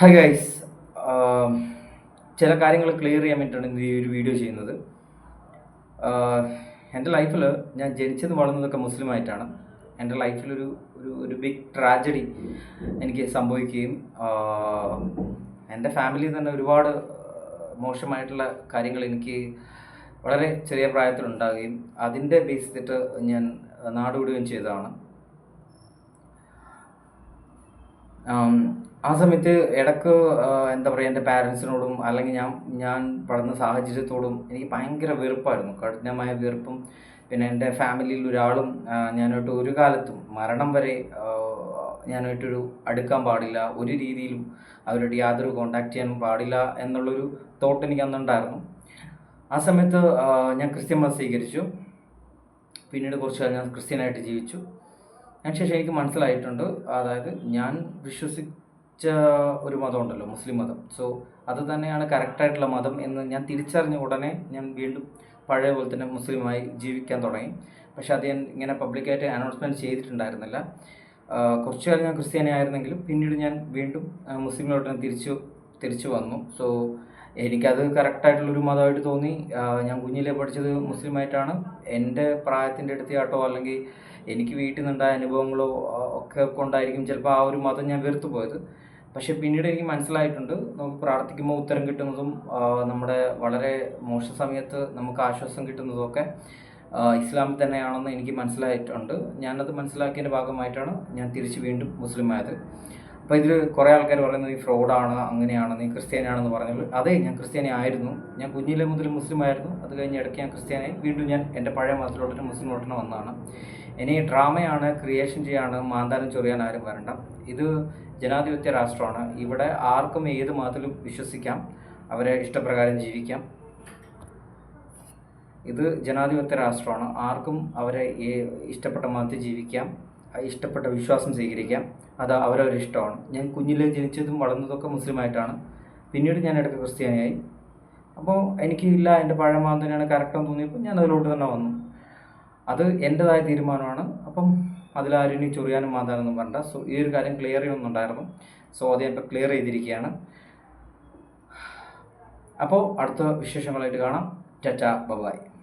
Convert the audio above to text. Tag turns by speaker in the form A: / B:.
A: Hi guys ചില കാര്യങ്ങൾ clear ചെയ്യാൻ വേണ്ടിയിട്ടാണ് ഈ ഒരു വീഡിയോ ചെയ്യുന്നത്. എന്റെ ലൈഫിൽ ഞാൻ ജനിച്ചത് വളർന്നതൊക്കെ മുസ്ലിമായിട്ടാണ് എന്റെ ലൈഫിലൊരു ഒരു ഒരു ബിഗ് ട്രാജഡി എനിക്ക് സംഭവിക്കുകയും എന്റെ ഫാമിലി തന്നെ ഒരുപാട് മോശമായിട്ടുള്ള കാര്യങ്ങൾ എനിക്ക് വളരെ ചെറിയ പ്രായത്തിലുണ്ടാകുകയും അതിന്റെ ബേസ് ചെയ്തിട്ട് ഞാൻ നാടുവിടുകയും ചെയ്തതാണ്. ആം, സമയത്ത് ഇടയ്ക്ക് എന്താ പറയുക എന്റെ പാരൻസിനോടും അല്ലെങ്കിൽ ഞാൻ ഞാൻ പഠന സാഹചര്യത്തോടും എനിക്ക് ഭയങ്കര വെറുപ്പായിരുന്നു. കഠിനമായ വെറുപ്പും പിന്നെ എന്റെ ഫാമിലിയിൽ ഒരാളും ഞാനായിട്ട് ഒരു കാലത്തും മരണം വരെ ഞാനായിട്ടൊരു അടുക്കാൻ പാടില്ല. ഒരു രീതിയിലും അവരോട് യാതൊരു കോണ്ടാക്ട് ചെയ്യാനും പാടില്ല എന്നുള്ളൊരു തോട്ട് എനിക്ക് അന്നുണ്ടായിരുന്നു. ആ സമയത്ത് ഞാൻ ക്രിസ്ത്യൻ മതം സ്വീകരിച്ചു. പിന്നീട് കുറച്ച് കാലം ഞാൻ ക്രിസ്ത്യനായിട്ട് ജീവിച്ചു. അതിനുശേഷം എനിക്ക് മനസ്സിലായിട്ടുണ്ട്. അതായത് ഞാൻ വിശ്വസിച്ച ഒരു മതം ഉണ്ടല്ലോ മുസ്ലിം മതം. സോ അത് തന്നെയാണ് കറക്റ്റായിട്ടുള്ള മതം എന്ന് ഞാൻ തിരിച്ചറിഞ്ഞ ഉടനെ ഞാൻ വീണ്ടും പഴയ പോലെ തന്നെ മുസ്ലിമായി ജീവിക്കാൻ തുടങ്ങി. പക്ഷെ അത് ഞാൻ ഇങ്ങനെ പബ്ലിക്കായിട്ട് അനൗൺസ്മെന്റ് ചെയ്തിട്ടുണ്ടായിരുന്നില്ല. കുറച്ചു കാലം ഞാൻ ക്രിസ്ത്യാനി ആയിരുന്നെങ്കിലും പിന്നീട് ഞാൻ വീണ്ടും മുസ്ലിമിലോട്ട് തിരിച്ചു തിരിച്ചു വന്നു. സോ എനിക്കത് കറക്റ്റായിട്ടുള്ളൊരു മതമായിട്ട് തോന്നി. ഞാൻ കുഞ്ഞിലെ പഠിച്ചത് മുസ്ലിമായിട്ടാണ്. എന്റെ പ്രായത്തിന്റെ അടുത്തയാട്ടോ അല്ലെങ്കിൽ എനിക്ക് വീട്ടിൽ നിന്നുണ്ടായ അനുഭവങ്ങളോ ഒക്കെ കൊണ്ടായിരിക്കും ചിലപ്പോൾ ആ ഒരു മതം ഞാൻ വെറുത്തു പോയത്. പക്ഷേ പിന്നീട് എനിക്ക് മനസ്സിലായിട്ടുണ്ട്. നമുക്ക് പ്രാർത്ഥിക്കുമ്പോൾ ഉത്തരം കിട്ടുന്നതും നമ്മുടെ വളരെ മോശ സമയത്ത് നമുക്ക് ആശ്വാസം കിട്ടുന്നതും ഒക്കെ ഇസ്ലാമിൽ തന്നെയാണെന്ന് എനിക്ക് മനസ്സിലായിട്ടുണ്ട്. ഞാനത് മനസ്സിലാക്കിയതിന്റെ ഭാഗമായിട്ടാണ് ഞാൻ തിരിച്ച് വീണ്ടും മുസ്ലിം ആയത് അപ്പോൾ ഇതിൽ കുറേ ആൾക്കാർ പറയുന്നത് നീ ഫ്രോഡാണ് അങ്ങനെയാണ് നീ ക്രിസ്ത്യാനിയാണെന്ന് പറഞ്ഞത് അതെ ഞാൻ ക്രിസ്ത്യാനി ആയിരുന്നു ഞാൻ കുഞ്ഞിലെ മുതൽ മുസ്ലിം ആയിരുന്നു. അത് കഴിഞ്ഞ് ഇടയ്ക്ക് ഞാൻ ക്രിസ്ത്യാനി വീണ്ടും ഞാൻ എന്റെ പഴയ മതത്തിലോട്ട് മുസ്ലിമിലോട്ട് വന്നതാണ്. ഇനി ഡ്രാമയാണ് ക്രിയേഷൻ ചെയ്യാണ് മാന്താനം ചൊറിയാൻ ആരും വരണ്ട. ഇത് ജനാധിപത്യ രാഷ്ട്രമാണ്. ഇവിടെ ആർക്കും ഏത് മതത്തിലും വിശ്വസിക്കാം. അവരെ ഇഷ്ടപ്രകാരം ജീവിക്കാം. ഇത് ജനാധിപത്യ രാഷ്ട്രമാണ്. ആർക്കും അവരെ ഇഷ്ടപ്പെട്ട മതത്തിൽ ജീവിക്കാം. ഇഷ്ടപ്പെട്ട വിശ്വാസം സ്വീകരിക്കാം. അത് അവരവരുടെ ഇഷ്ടമാണ്. ഞാൻ കുഞ്ഞിലെ ജനിച്ചതും വളർന്നതൊക്കെ മുസ്ലിമായിട്ടാണ്. പിന്നീട് ഞാൻ ഇടയ്ക്ക് ക്രിസ്ത്യാനിയായി. അപ്പോൾ എനിക്ക് ഇല്ല എന്റെ പഴയ മതം തന്നെയാണ് കറക്റ്റെന്ന് തോന്നിയപ്പോൾ ഞാൻ അതിലോട്ട് തന്നെ വന്നു. അത് എന്റെതായ തീരുമാനമാണ്. അപ്പം അതിലാരും ഇനി ചൊറിയാനും മാതാനൊന്നും വേണ്ട സോ ഈ ഒരു കാര്യം ക്ലിയർ ചെയ്യുന്നുണ്ടായിരുന്നു. സോ അത് ഞാൻ ഇപ്പോൾ ക്ലിയർ ചെയ്തിരിക്കുകയാണ്. അപ്പോൾ അടുത്ത വിശേഷങ്ങളായിട്ട് കാണാം. ചച്ച ബബായ്.